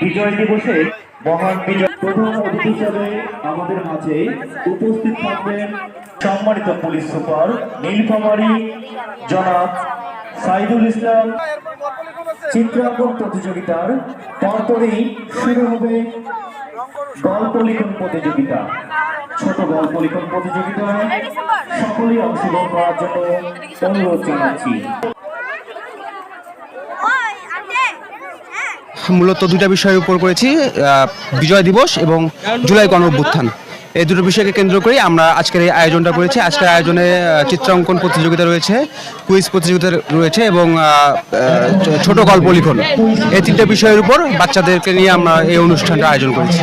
বিজয় দিবসে মহান বিজয় প্রধান অতিথি হিসাবে আমাদের মাঝে উপস্থিত থাকবেন সম্মানিত পুলিশ সুপার নীলফামারী জনাব সাইদুল ইসলাম। চিত্রাঙ্কন প্রতিযোগিতার পরপরই শুরু হবে গল্প লিখন প্রতিযোগিতা ছোট গল্প লিখন প্রতিযোগিতায় সকলেই অংশগ্রহণ করার জন্য অনুরোধ জানাচ্ছি। মূলত দুটা বিষয়ের উপর করেছি বিজয় দিবস এবং জুলাই গণ অভ্যুত্থান। এই দুটো বিষয়কে কেন্দ্র করে আমরা আজকের এই আয়োজনটা করেছি। আজকের আয়োজনে চিত্রাঙ্কন প্রতিযোগিতা রয়েছে কুইজ প্রতিযোগিতা রয়েছে এবং ছোট গল্প লিখন। এই তিনটে বিষয়ের উপর বাচ্চাদেরকে নিয়ে আমরা এই অনুষ্ঠানটা আয়োজন করেছি।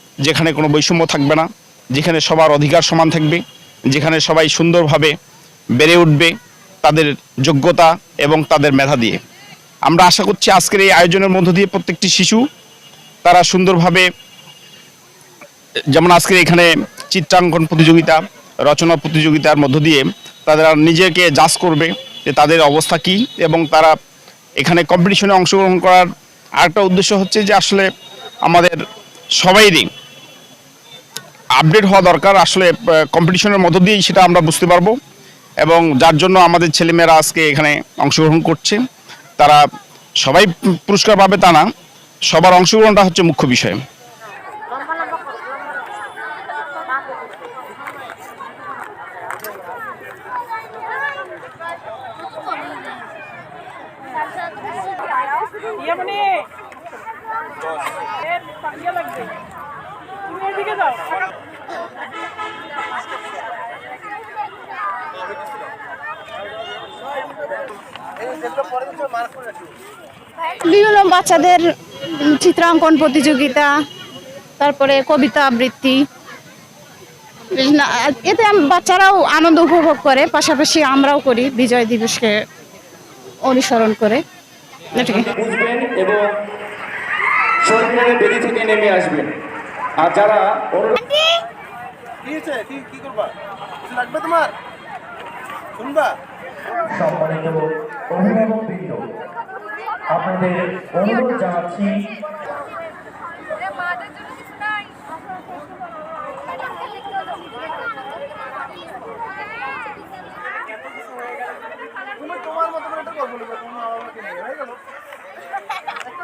যেখানে কোনো বৈষম্য থাকবে না, যেখানে সবার অধিকার সমান থাকবে, যেখানে সবাই সুন্দরভাবে বেড়ে উঠবে তাদের যোগ্যতা এবং তাদের মেধা দিয়ে। আমরা আশা করছি আজকের এই আয়োজনের মধ্য দিয়ে প্রত্যেকটি শিশু তারা সুন্দরভাবে, যেমন আজকের এখানে চিত্রাঙ্কন প্রতিযোগিতা, রচনা প্রতিযোগিতার মধ্য দিয়ে তারা নিজেকে জাজ করবে যে তাদের অবস্থা কি এবং তারা এখানে কম্পিটিশনে অংশগ্রহণ করার আরেকটা উদ্দেশ্য হচ্ছে যে আসলে আমাদের সবাইরই আপডেট হওয়া দরকার। আসলে কম্পিটিশনের মধ্য দিয়েই সেটা আমরা বুঝতে পারব। এবং যার জন্য আমাদের ছেলেমেয়েরা আজকে এখানে অংশগ্রহণ করছে, তারা সবাই পুরস্কার পাবে তা না, সবার অংশগ্রহণটা হচ্ছে মুখ্য বিষয়। ইয়ে এদিকে যাও বিভিন্ন বাচ্চাদের চিত্রাঙ্কন প্রতিযোগিতা তারপরে কবিতা আবৃত্তি। এতে বাচ্চারাও আনন্দ উপভোগ করে পাশাপাশি আমরাও করি বিজয় দিবসকে অনুসরণ করে। এবং থেকে নেমে আসবেন। আর যারা কি করবা? কিছু লাগবে তোমার? শুনবা? সম্মানিত অভিভাবকবৃন্দ আপনাদের অনুরোধ জানাচ্ছি মাদের জন্য কিছু নাই। তুমি তোমার মতো করে একটা গল্প লিখবে তোমার নিয়ে হয়ে গেল। একটা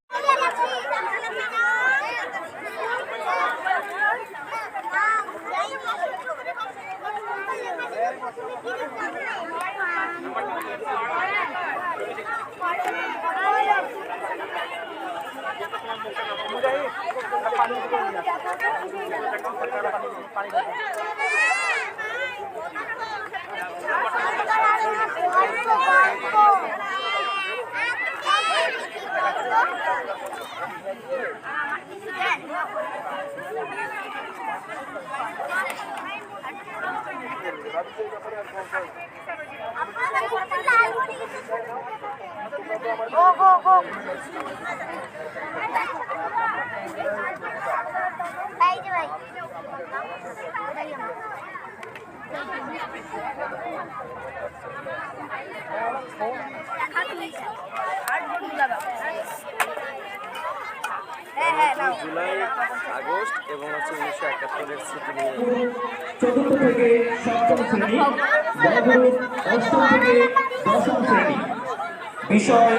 লিখলি এই যে ভাই হ্যাঁ হ্যাঁ নাও জুলাই আগস্ট এবং হচ্ছে উনিশশো একাত্তরের স্মৃতি নিয়ে। চতুর্থ থেকে সপ্তম শ্রেণি অষ্টম থেকে দশম শ্রেণি। বিষয়